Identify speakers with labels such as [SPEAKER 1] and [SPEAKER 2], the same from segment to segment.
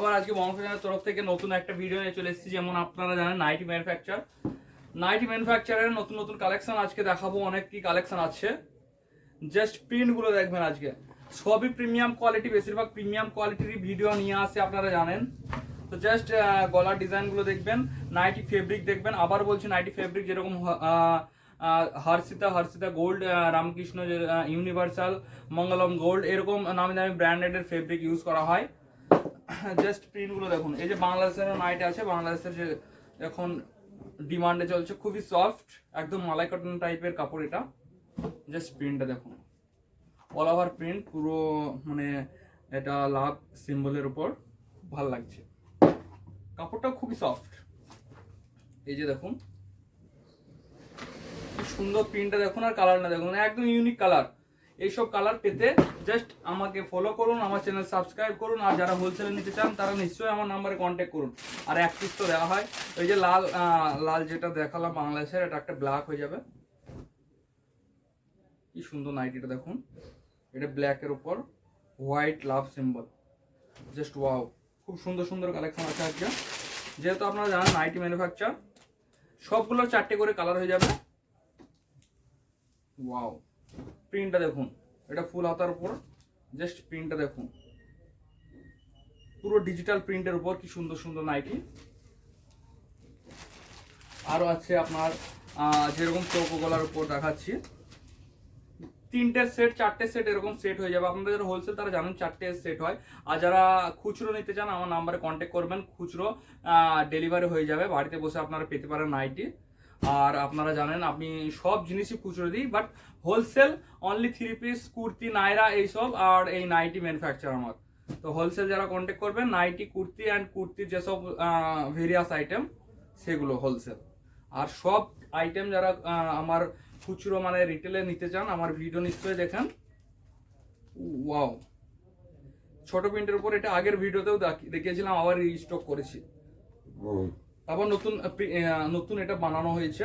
[SPEAKER 1] আবার আজকে বংশানের তরফ থেকে নতুন একটা ভিডিও নিয়ে চলে এসেছি, যেমন আপনারা জানেন নাইটি ম্যানুফ্যাকচার নাইটি ম্যানুফ্যাকচারের নতুন নতুন কালেকশন আজকে দেখাবো, অনেক কি কালেকশন আছে। জাস্ট প্রিন্টগুলো দেখবেন আজকে। সবই প্রিমিয়াম কোয়ালিটি বেশিরভাগ প্রিমিয়াম কোয়ালিটির ভিডিও নিয়ে আসে আপনারা জানেন। তো জাস্ট গলার ডিজাইনগুলো দেখবেন নাইটি ফেব্রিক দেখবেন। আবার বলছি নাইটি ফেব্রিক যেরকম Harshita Harshita gold Ramakrishna universal Mangalam gold এরকম নামি দামি ব্র্যান্ডেডের ফেব্রিক ইউজ করা হয়। জাস্ট প্রিন্টগুলো দেখুন। এই যে বাংলাদেশের নাইট আছে, বাংলাদেশের যে এখন ডিমান্ডে চলছে, খুবই সফট একদম মালাই কটন টাইপের কাপড় এটা। জাস্ট প্রিন্টটা দেখুন। অল ওভার প্রিন্ট পুরো মানে এটা লাভ সিম্বলের উপর ভালো লাগছে। কাপড়টা খুবই সফট এই যে দেখুন। সুন্দর প্রিন্টটা দেখুন আর কালারটা দেখুন, একদম ইউনিক কালার এইসব কালার পেতে জাস্ট আমাকে ফলো করুন, আমার চ্যানেল সাবস্ক্রাইব করুন, আর যারা হোলসেলে নিতে চান, তারা নিশ্চয়ই আমার নাম্বারে কন্ট্যাক্ট করুন। আর এক পিস তো দেওয়া হয়। ওই যে লাল লাল যেটা দেখালাম বাংলাদেশের, এটা একটা ব্ল্যাক হয়ে যাবে। কি সুন্দর নাইটিটা দেখুন। এটা ব্ল্যাকের উপর white love symbol just wow খুব সুন্দর সুন্দর কালেকশন আছে আজকে। যেহেতু আপনারা জানেন নাইটি ম্যানুফ্যাকচার সবগুলো চারটে করে কালার হয়ে যাবে। ওয়াও প্রিন্টটা দেখুন। এটা ফুল হাতার উপর। জাস্ট প্রিন্টটা দেখুন। পুরো ডিজিটাল প্রিন্টের উপর কি সুন্দর সুন্দর নাইটি আরও আছে আপনার যেরকম চৌকো গলার উপর দেখাচ্ছি। তিনটে সেট চারটে সেট এরকম সেট হয়ে যাবে। আপনাদের যারা হোলসেল তারা জানেন চারটে সেট হয়। আর যারা খুচরো নিতে চান, আমার নাম্বারে কন্ট্যাক্ট করবেন। খুচরো ডেলিভারি হয়ে যাবে। বাড়িতে বসে আপনারা পেতে পারেন নাইটি আর আপনারা জানেন, আমি সব জিনিসই খুচরো দিই but wholesale only three piece kurti, Naira এইসব আর এই নাইটি ম্যানুফ্যাকচার আমার। তো হোলসেল যারা কন্ট্যাক্ট করবেন, নাইটি, কুর্তি অ্যান্ড কুর্তির যেসব ভেরিয়াস আইটেম সেগুলো হোলসেল আর সব আইটেম যারা আমার খুচরো মানে রিটেলে নিতে চান, আমার ভিডিও নিশ্চয়ই দেখেন। ওয়াও ছোট প্রিন্টের উপর এটা আগের ভিডিওতেও দেখিয়েছিলাম, আবার রিস্টক করেছি। আবার নতুন নতুন এটা বানানো হয়েছে।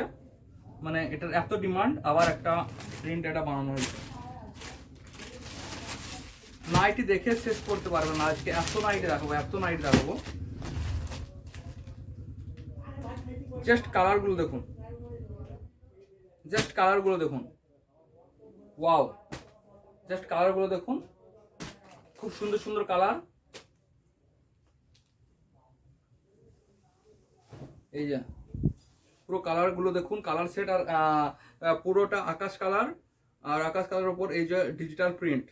[SPEAKER 1] মানে এটার এত ডিমান্ড আবার একটা প্রিন্ট এটা বানানো হয়েছে। নাইটি দেখে শেষ করতে পারবে না। আজকে এত নাইটি দেখাবো, এত নাইটি দেখাবো। জাস্ট কালারগুলো দেখুন। জাস্ট কালারগুলো দেখুন। ওয়াও জাস্ট কালারগুলো দেখুন। খুব সুন্দর সুন্দর কালার এই যে, পুরো কালারগুলো দেখুন কালার সেট আর পুরোটা আকাশ কালার আর আকাশ কালারের উপর এই যে ডিজিটাল প্রিন্ট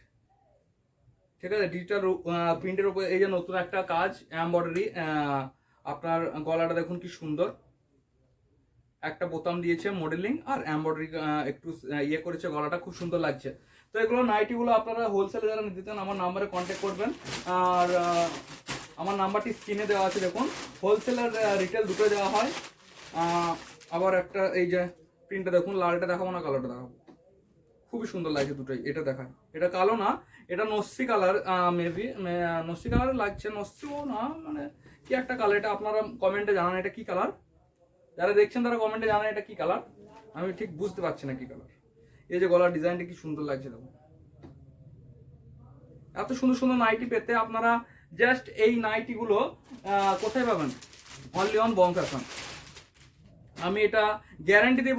[SPEAKER 1] ঠিক আছে? ডিজিটাল প্রিন্টের উপর এই যে নতুন একটা কাজ এমব্রয়ডারি আপনার গলাটা দেখুন কি সুন্দর। একটা বোতাম দিয়েছে মডেলিং আর এমব্রয়ডারি একটু ইয়ে করেছে, গলাটা খুব সুন্দর লাগছে। তো এগুলো নাইটিগুলো আপনারা হোলসেলে যারা নিতে চান, আমার নাম্বারে কন্ট্যাক্ট করবেন। আর আমার নাম্বারটি স্ক্রিনে দেওয়া আছে, দেখুন। হোলসেল আর রিটেল দুটো দেওয়া হয়। আবার একটা এই যে প্রিন্টটা দেখুন, লালটা দেখাবো না, কালোটা দেখাবো? খুবই সুন্দর লাগছে দুটোই, এটা দেখায়। এটা কালো না, এটা নস্যি কালার মেবি নস্যি কালার লাগছে নস্যিও না মানে কি একটা কালার, এটা আপনারা কমেন্টে জানান, এটা কি কালার? যারা দেখছেন তারা কমেন্টে জানান, এটা কি কালার? আমি ঠিক বুঝতে পারছি না কি কালার। এই যে গলার ডিজাইনটা কি সুন্দর লাগছে, দেখুন। এত সুন্দর সুন্দর নাইটি পেতে আপনারা জাস্ট এই নাইটিগুলো কোথায় পাবেন? অনলি অন বং ফ্যাশন আমি এটা গ্যারান্টি দিয়ে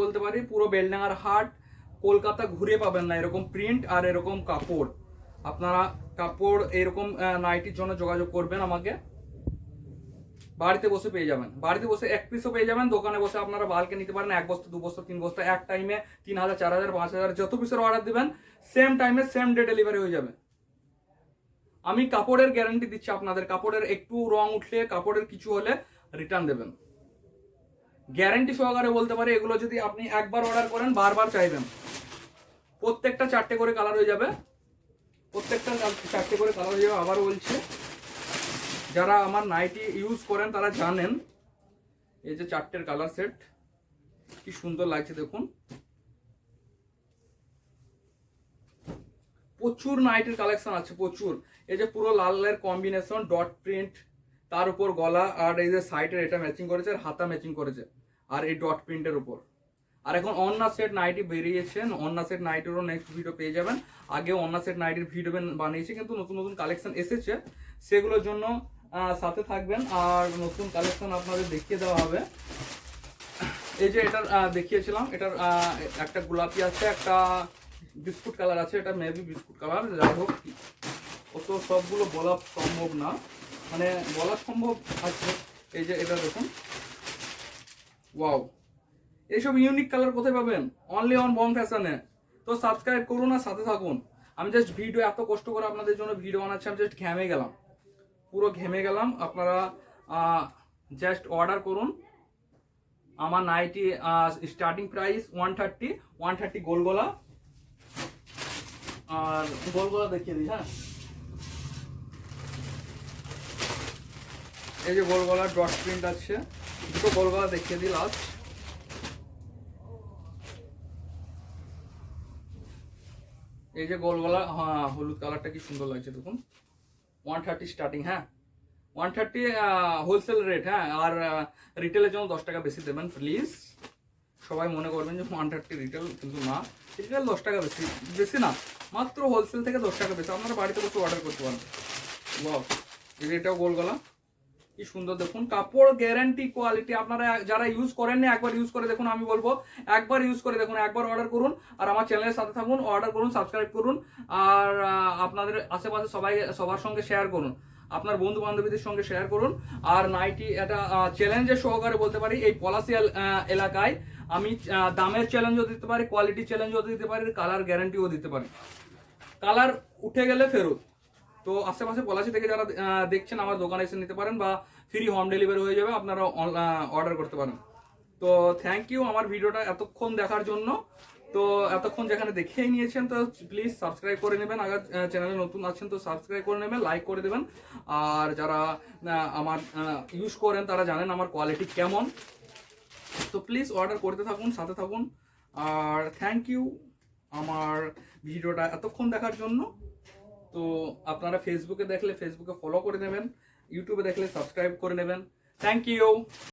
[SPEAKER 1] বলতে পারি, পুরো বেলডাঙ্গার হাট কলকাতা ঘুরে পাবেন না, এরকম প্রিন্ট আর এরকম কাপড়। আপনারা কাপড় এরকম নাইটির জন্য যোগাযোগ করবেন আমাকে। বাড়িতে বসে পেয়ে যাবেন। বাড়িতে বসে এক পিসও পেয়ে যাবেন, দোকানে বসে আপনারা বালকে নিতে পারেন এক বস্তা, দু বস্তা, তিন বস্তা। এক টাইমে তিন হাজার, চার হাজার, পাঁচ হাজার, যত পিসের অর্ডার দিবেন সেম টাইমে সেম ডে ডেলিভারি হয়ে যাবে। আমি কাপড়ের গ্যারান্টি দিচ্ছি আপনাদের, কাপড়ের একটু রং উঠলে, কাপড়ের কিছু হলে রিটার্ন দেবেন। গ্যারান্টি সহকারে বলতে পারি, এগুলো যদি আপনি একবার অর্ডার করেন, বারবার চাইবেন। প্রত্যেকটা চারটে করে কালার হয়ে যাবে। প্রত্যেকটা চারটে করে কালার হয়ে যাবে। আবার বলছি, যারা আমার নাইটি ইউজ করেন, তারা জানেন, এই যে চারটের কালার সেট কি সুন্দর লাগছে দেখুন। প্রচুর নাইটের কালেকশন আছে, প্রচুর। এই যে পুরো লাল লালের কম্বিনেশন ডট প্রিন্ট তার উপর গলা আর এই যে সাইডের এটা ম্যাচিং করেছে আর হাতা ম্যাচিং করেছে, আর এই ডট প্রিন্টের উপর। আর এখন অন্না সেট নাইটি বেরিয়েছে অন্না সেট নাইটেরও নেক্সট ভিডিও পেয়ে যাবেন। আগে অন্না সেট নাইটির ভিডিও বানিয়েছি, কিন্তু নতুন নতুন কালেকশন এসেছে। সেগুলোর জন্য সাথে থাকবেন, আর নতুন কালেকশন আপনাদের দেখিয়ে দেওয়া হবে। এই যে এটার দেখিয়েছিলাম, এটার একটা গোলাপি আছে, একটা বিস্কুট কালার আছে, এটা মেবি বিস্কুট কালার, যাই হোক। ও তো সবগুলো বলা সম্ভব না। মানে বলা সম্ভব আছে। এই যে এটা দেখুন। ওয়াও। এইসব ইউনিক কালার কোথায় পাবেন? অনলি অন বম ফ্যাশনে তো সাবস্ক্রাইব করুন আর সাথে থাকুন। আমি জাস্ট ভিডিও এত কষ্ট করে আপনাদের জন্য ভিডিও বানাচ্ছি, আমি জাস্ট ঘেমে গেলাম। পুরো ঘেমে গেলাম। আপনারা জাস্ট অর্ডার করুন। আমার nighty starting price one thirty one thirty গোলগোলা আর গোলগোলা দেখিয়ে দিই হ্যাঁ? এই যে গোলগলার ডট প্রিন্ট আছে, দুটো গোলগলা দেখিয়ে দিই লাস্ট এই যে গোলগলা হ্যাঁ হলুদ কালারটা কি সুন্দর লাগছে দেখুন। ওয়ান থার্টি স্টার্টিং হ্যাঁ? ওয়ান থার্টি হোলসেল রেট হ্যাঁ? আর রিটেলের জন্য দশ টাকা বেশি দেবেন প্লিজ সবাই মনে করবেন যে ওয়ান থার্টি রিটেল কিন্তু না। রিটেল দশ টাকা বেশি বেশি না, মাত্র হোলসেল থেকে দশ টাকা বেশি। আপনারা বাড়িতে বসে অর্ডার করতে এই যে এটাও গোলগলা কি সুন্দর দেখুন, কাপড় গ্যারান্টি কোয়ালিটি আপনারা যারা ইউজ করেননি একবার ইউজ করে দেখুন, আমি বলব, একবার ইউজ করে দেখুন, একবার অর্ডার করুন। আর আমার চ্যানেলের সাথে থাকুন অর্ডার করুন সাবস্ক্রাইব করুন। আর আপনাদের আশেপাশে সবাই, সবার সঙ্গে শেয়ার করুন। আপনার বন্ধু বান্ধবীদের সঙ্গে শেয়ার করুন। আর নাইটি এটা চ্যালেঞ্জের সহকারে বলতে পারি, এই পলাশিয়াল এলাকায় আমি দামের চ্যালেঞ্জও দিতে পারি কোয়ালিটি চ্যালেঞ্জও দিতে পারি কালার গ্যারান্টিও দিতে পারি। কালার উঠে গেলে ফেরত। তো আশেপাশে পলাশি থেকে যারা দেখছেন, আমার দোকানে এসে নিতে পারেন বা ফ্রি হোম ডেলিভারি হয়ে যাবে, আপনারা অর্ডার করতে পারেন। তো থ্যাংক ইউ আমার ভিডিওটা এতক্ষণ দেখার জন্য। তো এতক্ষণ যেখানে দেখেই নিয়েছেন, তো প্লিজ সাবস্ক্রাইব করে নেবেন। আগে চ্যানেলে নতুন আছেন, তো সাবস্ক্রাইব করে নেবেন লাইক করে দেবেন। আর যারা আমার ইউজ করেন, তারা জানেন আমার কোয়ালিটি কেমন। তো প্লিজ অর্ডার করতে থাকুন, সাথে থাকুন। আর থ্যাংক ইউ আমার ভিডিওটা এতক্ষণ দেখার জন্য। তো আপনারা ফেসবুকে দেখলে ফেসবুকে ফলো করে নেবেন ইউটিউবে দেখলে সাবস্ক্রাইব করে নেবেন। Thank you